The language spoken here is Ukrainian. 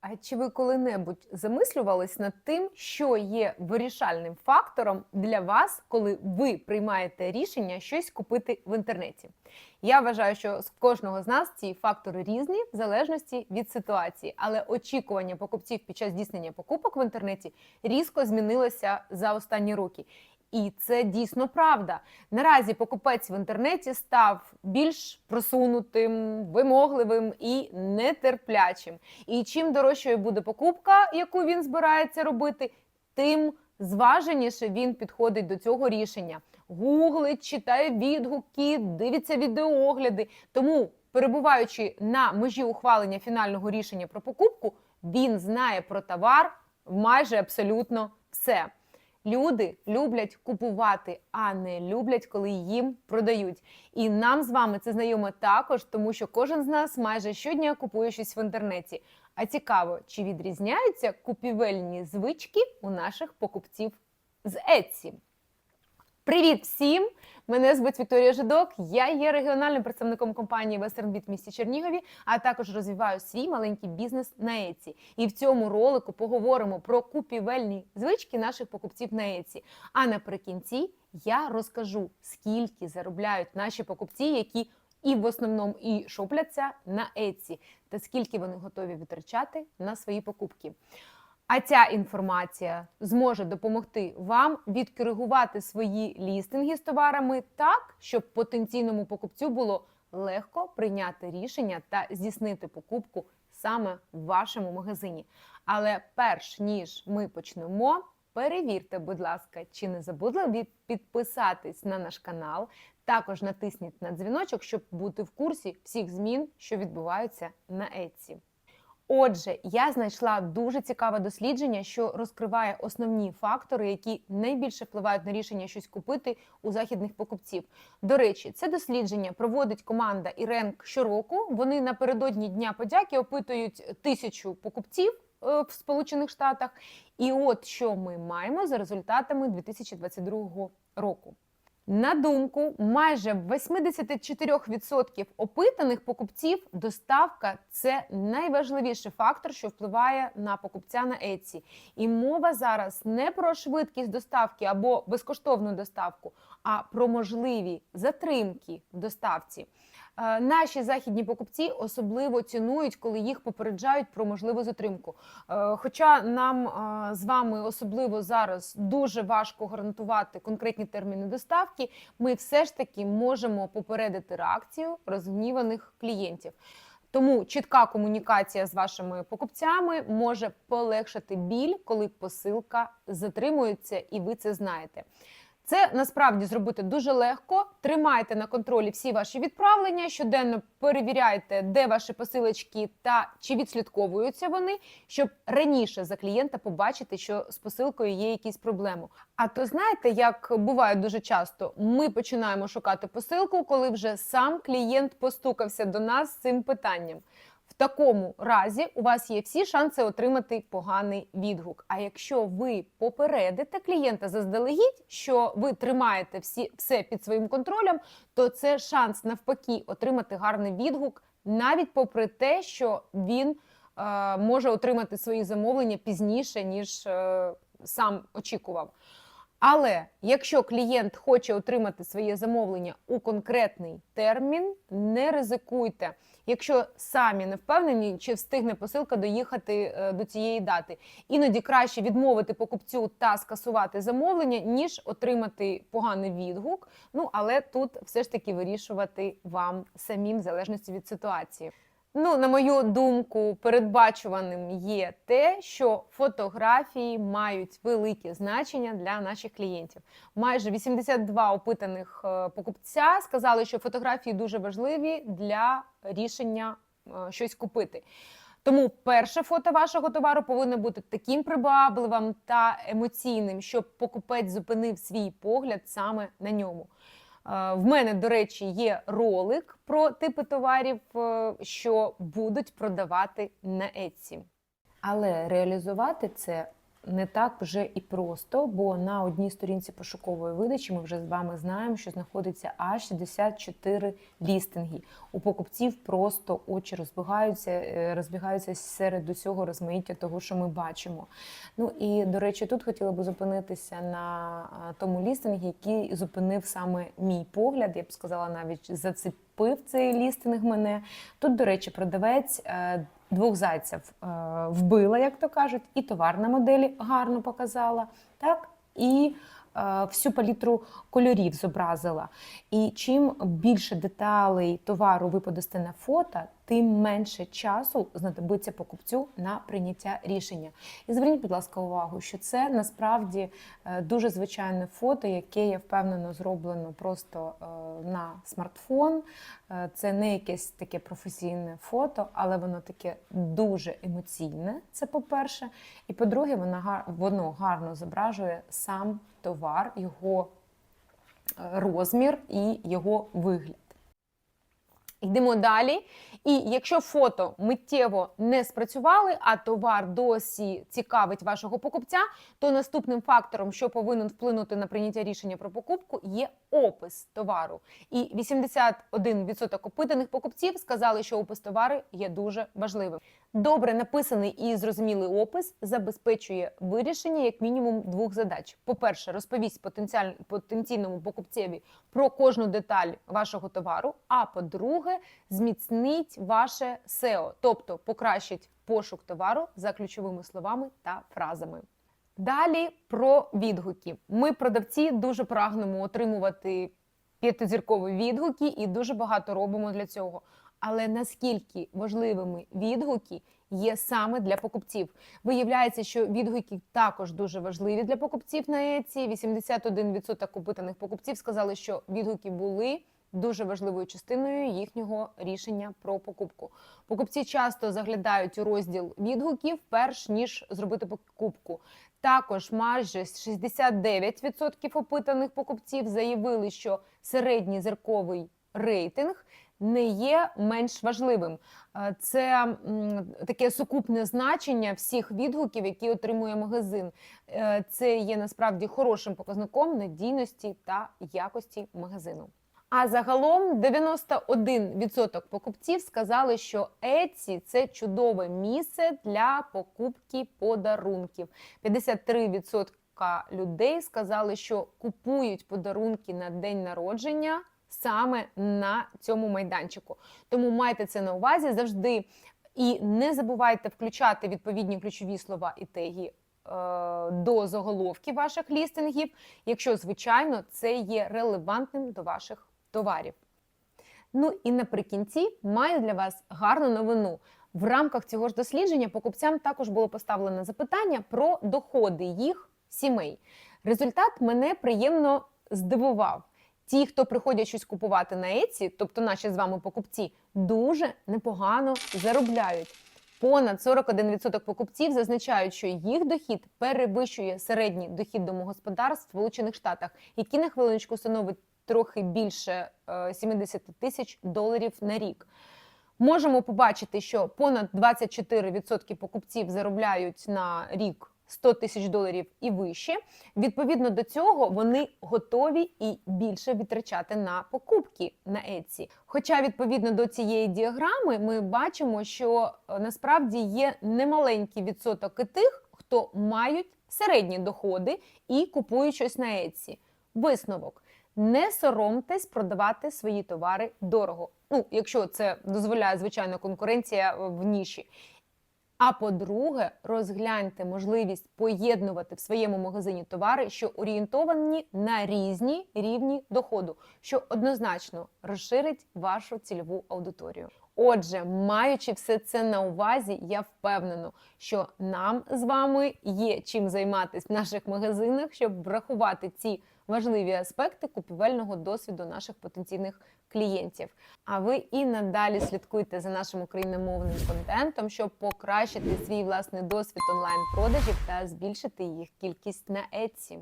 А чи ви коли-небудь замислювались над тим, що є вирішальним фактором для вас, коли ви приймаєте рішення щось купити в інтернеті? Я вважаю, що з кожного з нас ці фактори різні в залежності від ситуації, але очікування покупців під час здійснення покупок в інтернеті різко змінилося за останні роки. І це дійсно правда. Наразі покупець в інтернеті став більш просунутим, вимогливим і нетерплячим. І чим дорожчою буде покупка, яку він збирається робити, тим зваженіше він підходить до цього рішення. Гуглить, читає відгуки, дивиться відеоогляди. Тому, перебуваючи на межі ухвалення фінального рішення про покупку, він знає про товар майже абсолютно все. Люди люблять купувати, а не люблять, коли їм продають. І нам з вами це знайомо також, тому що кожен з нас майже щодня купує щось в інтернеті. А цікаво, чи відрізняються купівельні звички у наших покупців з Etsy? Привіт всім! Мене звуть Вікторія Жидок. Я є регіональним представником компанії Western в місті Чернігові, а також розвиваю свій маленький бізнес на Etsy. І в цьому ролику поговоримо про купівельні звички наших покупців на Etsy. А наприкінці я розкажу, скільки заробляють наші покупці, які і в основному і шопляться на Etsy, та скільки вони готові витрачати на свої покупки. А ця інформація зможе допомогти вам відкоригувати свої лістинги з товарами так, щоб потенційному покупцю було легко прийняти рішення та здійснити покупку саме в вашому магазині. Але перш ніж ми почнемо, перевірте, будь ласка, чи не забули ви підписатись на наш канал. Також натисніть на дзвіночок, щоб бути в курсі всіх змін, що відбуваються на Etsy. Отже, я знайшла дуже цікаве дослідження, що розкриває основні фактори, які найбільше впливають на рішення щось купити у західних покупців. До речі, це дослідження проводить команда Іренк щороку. Вони напередодні дня подяки опитують тисячу покупців е, в Сполучених Штатах. І от що ми маємо за результатами 2022 року. На думку майже 84% опитаних покупців, доставка це найважливіший фактор, що впливає на покупця на Etsy. І мова зараз не про швидкість доставки або безкоштовну доставку, а про можливі затримки в доставці. Е, Наші західні покупці особливо цінують, коли їх попереджають про можливу затримку. Е, Хоча нам е, з вами особливо зараз дуже важко гарантувати конкретні терміни доставки, ми все ж таки можемо попередити реакцію розгніваних клієнтів. Тому чітка комунікація з вашими покупцями може полегшити біль, коли посилка затримується, і ви це знаєте. Це насправді зробити дуже легко. Тримайте на контролі всі ваші відправлення, щоденно перевіряйте, де ваші посилочки та чи відслідковуються вони, щоб раніше за клієнта побачити, що з посилкою є якісь проблеми. А то знаєте, як буває дуже часто, ми починаємо шукати посилку, коли вже сам клієнт постукався до нас з цим питанням. В такому разі у вас є всі шанси отримати поганий відгук. А якщо ви попередите клієнта заздалегідь, що ви тримаєте всі все під своїм контролем, то це шанс навпаки отримати гарний відгук, навіть попри те, що він е, може отримати свої замовлення пізніше, ніж е, сам очікував. Але якщо клієнт хоче отримати своє замовлення у конкретний термін, не ризикуйте. Якщо самі не впевнені, чи встигне посилка доїхати е, до цієї дати, іноді краще відмовити покупцю та скасувати замовлення, ніж отримати поганий відгук. Ну але тут все ж таки вирішувати вам самим в залежності від ситуації. Ну, на мою думку, передбачуваним є те, що фотографії мають велике значення для наших клієнтів. Майже 82 опитаних е, покупця сказали, що фотографії дуже важливі для рішення е, щось купити. Тому перше фото вашого товару повинно бути таким привабливим та емоційним, щоб покупець зупинив свій погляд саме на ньому. В мене, до речі, є ролик про типи товарів, е, що будуть продавати на Etsy. Але реалізувати це не так вже і просто, бо на одній сторінці пошукової видачі ми вже з вами знаємо, що знаходиться аж 64 лістинги. У покупців просто очі розбігаються, е, розбігаються серед усього розмаїття того, що ми бачимо. Ну і до речі, тут хотіла би зупинитися на тому лістингі, який зупинив саме мій погляд. Я б сказала, навіть зацепив цей лістинг мене. Тут, до речі, продавець. Двох зайців е, вбила, як то кажуть, і товар на моделі гарно показала, так і е, всю палітру кольорів зобразила. І чим більше деталей товару ви подасте на фото, тим менше часу знадобиться покупцю на прийняття рішення. І зверніть, будь ласка, увагу, що це насправді е, дуже звичайне фото, яке я впевнено зроблено просто е, на смартфон. Е, Це не якесь таке професійне фото, але воно таке дуже емоційне. Це по-перше. І по-друге, воно, воно гарно зображує сам товар, його розмір і його вигляд. Йдемо далі. І якщо фото миттєво не спрацювали, а товар досі цікавить вашого покупця, то наступним фактором, що повинен вплинути на прийняття рішення про покупку, є опис товару. І 81% опитаних покупців сказали, що опис товару є дуже важливим. Добре написаний і зрозумілий опис забезпечує вирішення як мінімум двох задач: по-перше, розповість потенційному покупцеві про кожну деталь вашого товару. А по-друге, зміцнить ваше SEO, тобто покращить пошук товару за ключовими словами та фразами. Далі про відгуки. Ми, продавці, дуже прагнемо отримувати п'ятизіркові відгуки і дуже багато робимо для цього. Але наскільки важливими відгуки є саме для покупців? Виявляється, що відгуки також дуже важливі для покупців на Etsy. 81% опитаних покупців сказали, що відгуки були дуже важливою частиною їхнього рішення про покупку. Покупці часто заглядають у розділ відгуків, перш ніж зробити покупку. Також майже 69% опитаних покупців заявили, що середній зірковий рейтинг не є менш важливим. Е, Це таке сукупне значення всіх відгуків, які отримує магазин. Е, Це є насправді хорошим показником надійності та якості магазину. А загалом 91% покупців сказали, що Etsy – це чудове місце для покупки подарунків. 53% людей сказали, що купують подарунки на день народження саме на цьому майданчику. Тому майте це на увазі завжди. І не забувайте включати відповідні ключові слова і теги е, до заголовки ваших лістингів, якщо, звичайно, це є релевантним до ваших товарів. Ну і наприкінці маю для вас гарну новину. В рамках цього ж дослідження покупцям також було поставлено запитання про доходи їх сімей. Результат мене приємно здивував. Ті, хто приходять щось купувати на Etsy, тобто наші з вами покупці, дуже непогано заробляють. Понад 41% покупців зазначають, що їх дохід перевищує середній дохід домогосподарств в Сполучених Штатах, який на хвилиночку становить трохи більше е, 70 тисяч доларів на рік. Можемо побачити, що понад 24% покупців заробляють на рік 100 тисяч доларів і вище. Відповідно до цього вони готові і більше витрачати на покупки на Etsy. Хоча, відповідно до цієї діаграми, ми бачимо, що е, насправді є немаленький відсоток і тих, хто мають середні доходи і купують щось на Etsy. Висновок. Не соромтесь продавати свої товари дорого. Ну, якщо це дозволяє звичайно конкуренція е, в ніші. А по-друге, розгляньте можливість поєднувати в своєму магазині товари, що орієнтовані на різні рівні доходу, що однозначно розширить вашу цільову аудиторію. Отже, маючи все це на увазі, я впевнена, що нам з вами є чим займатися в наших магазинах, щоб врахувати ці важливі аспекти купівельного досвіду наших потенційних клієнтів. А ви і надалі слідкуйте за нашим україномовним контентом, щоб покращити свій власний досвід онлайн-продажів та збільшити їх кількість на Etsy.